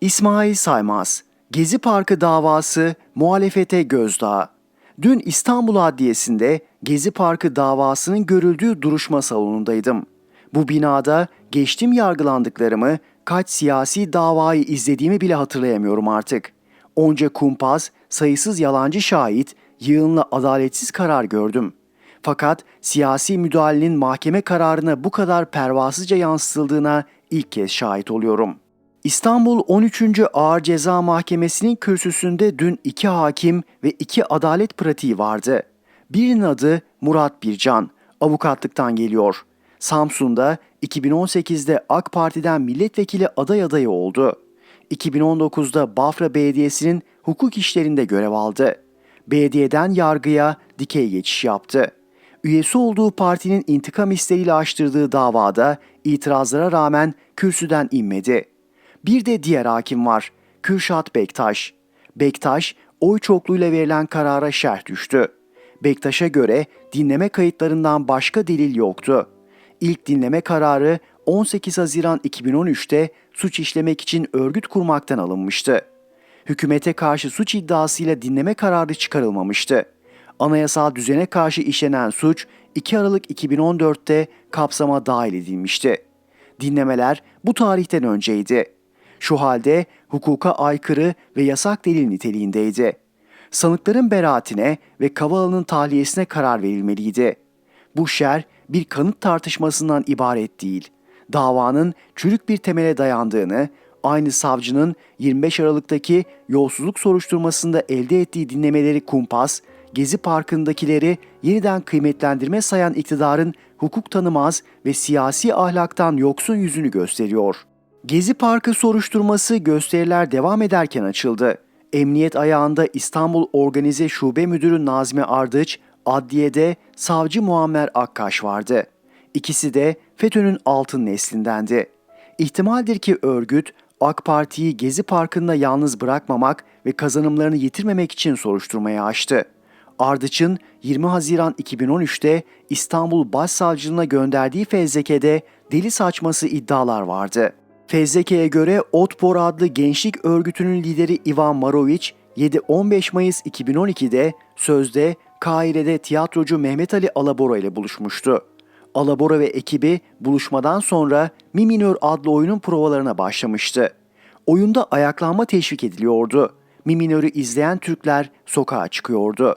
İsmail Saymaz, Gezi Parkı davası muhalefete gözdağı. Dün İstanbul Adliyesi'nde Gezi Parkı davasının görüldüğü duruşma salonundaydım. Bu binada geçtim yargılandıklarımı, kaç siyasi davayı izlediğimi bile hatırlayamıyorum artık. Onca kumpaz, sayısız yalancı şahit, yığınla adaletsiz karar gördüm. Fakat siyasi müdahalenin mahkeme kararına bu kadar pervasızca yansıtıldığına ilk kez şahit oluyorum. İstanbul 13. Ağır Ceza Mahkemesi'nin kürsüsünde dün iki hakim ve iki adalet pratiği vardı. Birinin adı Murat Bircan, avukatlıktan geliyor. Samsun'da 2018'de AK Parti'den milletvekili aday adayı oldu. 2019'da Bafra Belediyesi'nin hukuk işlerinde görev aldı. Belediyeden yargıya dikey geçiş yaptı. Üyesi olduğu partinin intikam isteğiyle açtırdığı davada itirazlara rağmen kürsüden inmedi. Bir de diğer hakim var. Kürşat Bektaş. Bektaş oy çokluğuyla verilen karara şerh düştü. Bektaş'a göre dinleme kayıtlarından başka delil yoktu. İlk dinleme kararı 18 Haziran 2013'te suç işlemek için örgüt kurmaktan alınmıştı. Hükümete karşı suç iddiasıyla dinleme kararı çıkarılmamıştı. Anayasal düzene karşı işlenen suç 2 Aralık 2014'te kapsama dahil edilmişti. Dinlemeler bu tarihten önceydi. Şu halde hukuka aykırı ve yasak delil niteliğindeydi. Sanıkların beraatine ve Kavala'nın tahliyesine karar verilmeliydi. Bu şer bir kanıt tartışmasından ibaret değil. Davanın çürük bir temele dayandığını, aynı savcının 25 Aralık'taki yolsuzluk soruşturmasında elde ettiği dinlemeleri kumpas, Gezi Parkı'ndakileri yeniden kıymetlendirme sayan iktidarın hukuk tanımaz ve siyasi ahlaktan yoksun yüzünü gösteriyor. Gezi Parkı soruşturması gösteriler devam ederken açıldı. Emniyet ayağında İstanbul Organize Şube Müdürü Nazmi Ardıç, adliyede savcı Muammer Akkaş vardı. İkisi de FETÖ'nün altın neslindendi. İhtimaldir ki örgüt AK Parti'yi Gezi Parkı'nda yalnız bırakmamak ve kazanımlarını yitirmemek için soruşturmaya açtı. Ardıç'ın 20 Haziran 2013'te İstanbul Başsavcılığına gönderdiği fezlekede deli saçması iddialar vardı. Fezleke'ye göre Otpor adlı gençlik örgütünün lideri Ivan Maroviç 7-15 Mayıs 2012'de sözde Kahire'de tiyatrocu Mehmet Ali Alabora ile buluşmuştu. Alabora ve ekibi buluşmadan sonra Mi Minör adlı oyunun provalarına başlamıştı. Oyunda ayaklanma teşvik ediliyordu. Mi Minör'ü izleyen Türkler sokağa çıkıyordu.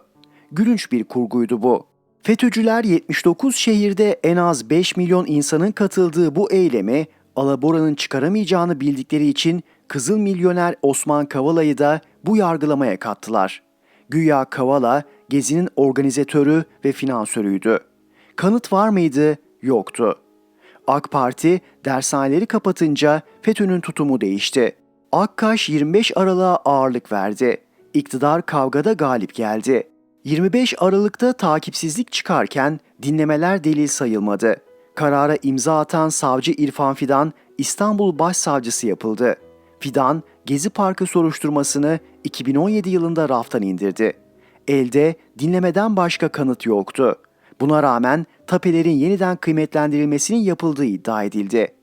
Gülünç bir kurguydu bu. FETÖ'cüler 79 şehirde en az 5 milyon insanın katıldığı bu eylemi Alabora'nın çıkaramayacağını bildikleri için Kızıl Milyoner Osman Kavala'yı da bu yargılamaya kattılar. Güya Kavala gezinin organizatörü ve finansörüydü. Kanıt var mıydı? Yoktu. AK Parti dershaneleri kapatınca FETÖ'nün tutumu değişti. Akkaş 25 Aralık'a ağırlık verdi. İktidar kavgada galip geldi. 25 Aralık'ta takipsizlik çıkarken dinlemeler delil sayılmadı. Karara imza atan savcı İrfan Fidan İstanbul Başsavcısı yapıldı. Fidan, Gezi Parkı soruşturmasını 2017 yılında raftan indirdi. Elde dinlemeden başka kanıt yoktu. Buna rağmen tapelerin yeniden kıymetlendirilmesinin yapıldığı iddia edildi.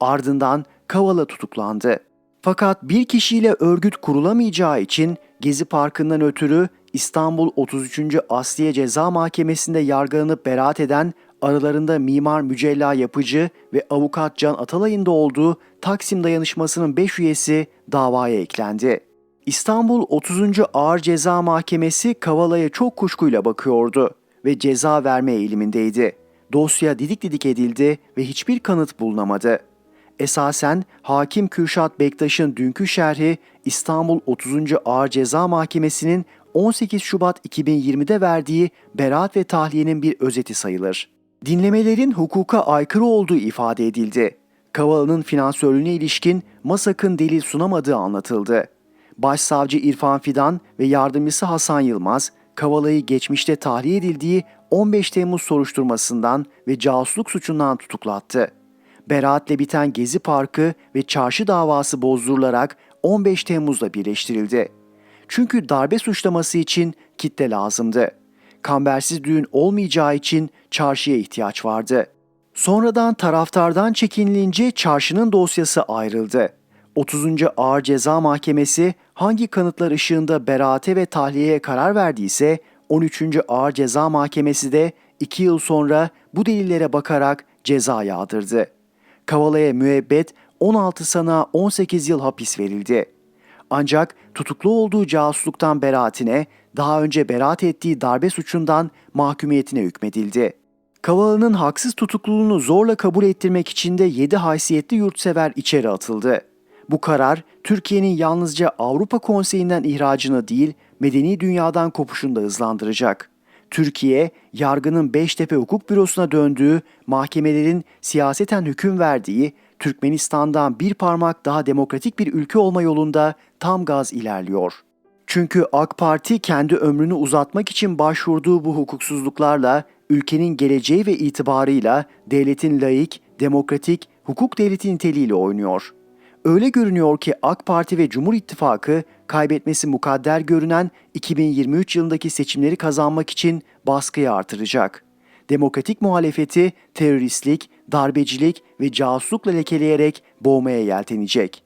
Ardından Kavala tutuklandı. Fakat bir kişiyle örgüt kurulamayacağı için Gezi Parkı'ndan ötürü İstanbul 33. Asliye Ceza Mahkemesi'nde yargılanıp beraat eden aralarında Mimar Mücella Yapıcı ve Avukat Can Atalay'ın da olduğu Taksim Dayanışması'nın 5 üyesi davaya eklendi. İstanbul 30. Ağır Ceza Mahkemesi Kavala'ya çok kuşkuyla bakıyordu ve ceza verme eğilimindeydi. Dosya didik didik edildi ve hiçbir kanıt bulunamadı. Esasen Hakim Kürşat Bektaş'ın dünkü şerhi İstanbul 30. Ağır Ceza Mahkemesi'nin 18 Şubat 2020'de verdiği beraat ve tahliyenin bir özeti sayılır. Dinlemelerin hukuka aykırı olduğu ifade edildi. Kavala'nın finansörlüğüne ilişkin MASAK'ın delil sunamadığı anlatıldı. Başsavcı İrfan Fidan ve yardımcısı Hasan Yılmaz, Kavala'yı geçmişte tahliye edildiği 15 Temmuz soruşturmasından ve casusluk suçundan tutuklattı. Beraatle biten Gezi Parkı ve çarşı davası bozdurularak 15 Temmuz'da birleştirildi. Çünkü darbe suçlaması için kitle lazımdı. Kambersiz düğün olmayacağı için çarşıya ihtiyaç vardı. Sonradan taraftardan çekinilince çarşının dosyası ayrıldı. 30. Ağır Ceza Mahkemesi hangi kanıtlar ışığında beraate ve tahliyeye karar verdiyse 13. Ağır Ceza Mahkemesi de 2 yıl sonra bu delillere bakarak ceza yağdırdı. Kavala'ya müebbet 16 sana 18 yıl hapis verildi. Ancak tutuklu olduğu casusluktan beraatine, daha önce beraat ettiği darbe suçundan mahkumiyetine hükmedildi. Kavala'nın haksız tutukluluğunu zorla kabul ettirmek için de 7 haysiyetli yurtsever içeri atıldı. Bu karar Türkiye'nin yalnızca Avrupa Konseyi'nden ihracını değil, medeni dünyadan kopuşunu da hızlandıracak. Türkiye, yargının Beştepe Hukuk Bürosu'na döndüğü, mahkemelerin siyaseten hüküm verdiği, Türkmenistan'dan bir parmak daha demokratik bir ülke olma yolunda tam gaz ilerliyor. Çünkü AK Parti kendi ömrünü uzatmak için başvurduğu bu hukuksuzluklarla ülkenin geleceği ve itibarıyla devletin laik, demokratik, hukuk devleti niteliğiyle oynuyor. Öyle görünüyor ki AK Parti ve Cumhur İttifakı kaybetmesi mukadder görünen 2023 yılındaki seçimleri kazanmak için baskıyı artıracak. Demokratik muhalefeti teröristlik, darbecilik ve casuslukla lekeleyerek boğmaya yeltenecek.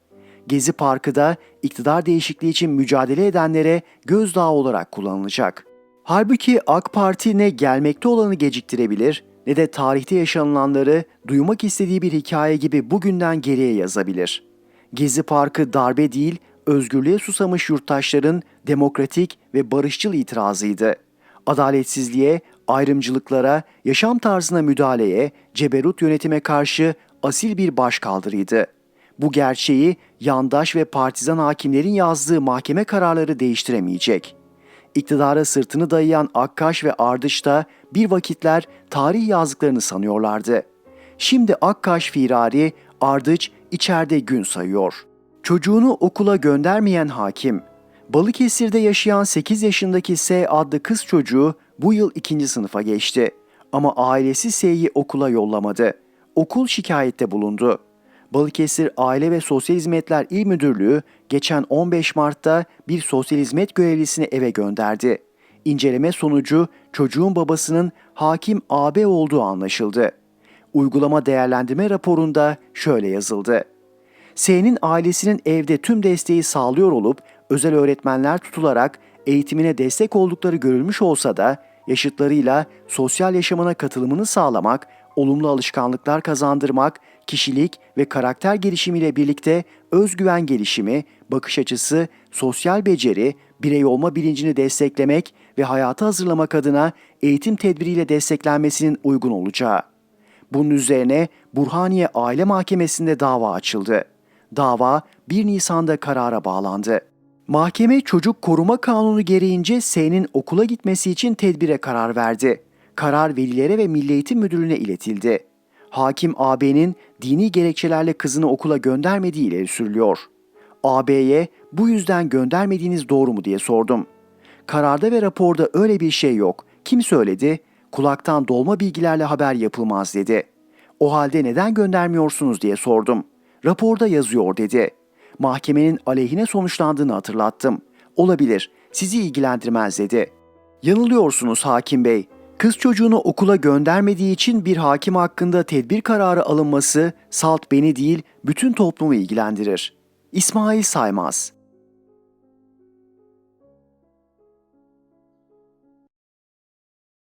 Gezi Parkı da iktidar değişikliği için mücadele edenlere gözdağı olarak kullanılacak. Halbuki AK Parti ne gelmekte olanı geciktirebilir ne de tarihte yaşanılanları duymak istediği bir hikaye gibi bugünden geriye yazabilir. Gezi Parkı darbe değil, özgürlüğe susamış yurttaşların demokratik ve barışçıl itirazıydı. Adaletsizliğe, ayrımcılıklara, yaşam tarzına müdahaleye, ceberut yönetime karşı asil bir başkaldırıydı. Bu gerçeği yandaş ve partizan hakimlerin yazdığı mahkeme kararları değiştiremeyecek. İktidara sırtını dayayan Akkaş ve Ardış da bir vakitler tarih yazdıklarını sanıyorlardı. Şimdi Akkaş firari, Ardıç içeride gün sayıyor. Çocuğunu okula göndermeyen hakim, Balıkesir'de yaşayan 8 yaşındaki S adlı kız çocuğu bu yıl ikinci sınıfa geçti. Ama ailesi S'yi okula yollamadı. Okul şikayette bulundu. Balıkesir Aile ve Sosyal Hizmetler İl Müdürlüğü geçen 15 Mart'ta bir sosyal hizmet görevlisini eve gönderdi. İnceleme sonucu çocuğun babasının hakim AB olduğu anlaşıldı. Uygulama değerlendirme raporunda şöyle yazıldı. S'nin ailesinin evde tüm desteği sağlıyor olup özel öğretmenler tutularak eğitimine destek oldukları görülmüş olsa da yaşıtlarıyla sosyal yaşamına katılımını sağlamak, olumlu alışkanlıklar kazandırmak, kişilik ve karakter gelişimiyle birlikte özgüven gelişimi, bakış açısı, sosyal beceri, birey olma bilincini desteklemek ve hayata hazırlamak adına eğitim tedbiriyle desteklenmesinin uygun olacağı. Bunun üzerine Burhaniye Aile Mahkemesi'nde dava açıldı. Dava 1 Nisan'da karara bağlandı. Mahkeme çocuk koruma kanunu gereğince S'nin okula gitmesi için tedbire karar verdi. Karar velilere ve Milli Eğitim Müdürlüğü'ne iletildi. Hakim AB'nin dini gerekçelerle kızını okula göndermediği ileri sürülüyor. AB'ye bu yüzden göndermediğiniz doğru mu diye sordum. Kararda ve raporda öyle bir şey yok. Kim söyledi? Kulaktan dolma bilgilerle haber yapılmaz dedi. O halde neden göndermiyorsunuz diye sordum. Raporda yazıyor dedi. Mahkemenin aleyhine sonuçlandığını hatırlattım. Olabilir, sizi ilgilendirmez dedi. Yanılıyorsunuz hakim bey. Kız çocuğunu okula göndermediği için bir hakim hakkında tedbir kararı alınması salt beni değil bütün toplumu ilgilendirir. İsmail Saymaz